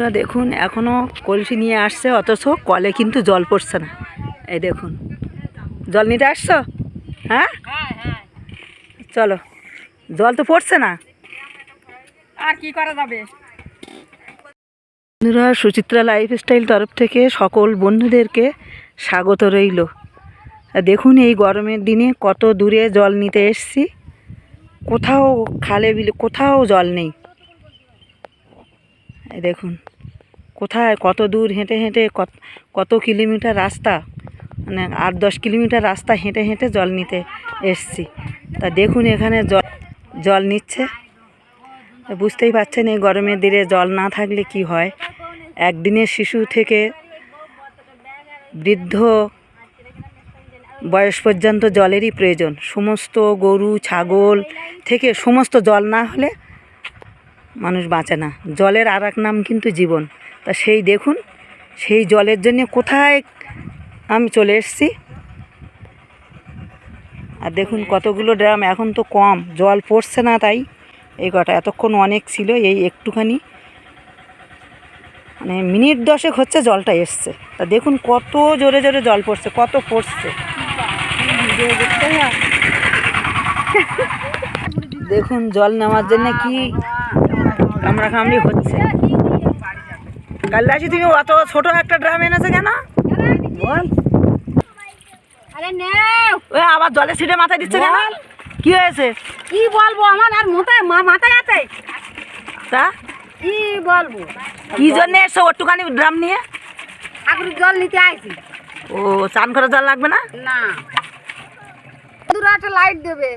তো দেখুন এখনও কলসি নিয়ে আসছে, অথচ কলে কিন্তু জল পড়ছে না। এই দেখুন। জল নিতে আসছো? হ্যাঁ? চলো। জল তো পড়ছে না। আর কি করা যাবে? বন্ধুরা, সুচিত্রা লাইফস্টাইল তরফ থেকে সকল বন্ধুদেরকে স্বাগত রইল। দেখুন, এই গরমের দিনে কত দূরে জল নিতে এসছি। কোথাও খালে বিলে, কোথাও জল নেই। দেখুন, কোথায় কত দূর হেঁটে হেঁটে কত কত কিলোমিটার রাস্তা মানে আট দশ কিলোমিটার রাস্তা হেঁটে হেঁটে জল নিতে এসছি। তা দেখুন এখানে জল জল নিচ্ছে। বুঝতেই পারছেন এই গরমের দিনে জল না থাকলে কি হয়? একদিনের শিশু থেকে বৃদ্ধ বয়স পর্যন্ত জলেরই প্রয়োজন। সমস্ত গরু, ছাগল থেকে সমস্ত জল না হলে মানুষ বাঁচে না। জলের আর এক নাম কিন্তু জীবন। তা সেই দেখুন, সেই জলের জন্য কোথায় আমি চলে এসেছি। আর দেখুন কতগুলো ড্রাম, এখন তো কম, জল পড়ছে না তাই। এই কটা, এতক্ষণ অনেক ছিল, এই একটুখানি। মানে মিনিট দশেক হচ্ছে জলটা এসছে। তা দেখুন কত জোরে জোরে জল পড়ছে, কত পড়ছে। দেখুন জল নেওয়ার জন্য কি কামড়া কামড়ি হচ্ছে। কাল্লাসি তুমি অত ছোট একটা ড্রাম এনেছো কেন? বল আরে নেও। আবার জলে ছিটে মাথায় দিচ্ছে কেন? কি হয়েছে? কি বলব আমার? আর মাথায় মা মাথায় আছে তা? কি বলব? কি জন্য এসছো ওটুখানি ড্রাম নিয়ে? ঠাকুরের জল নিতে আইছি। ও চান করা জল লাগবে না? না। দূরে একটা লাইট দেবে।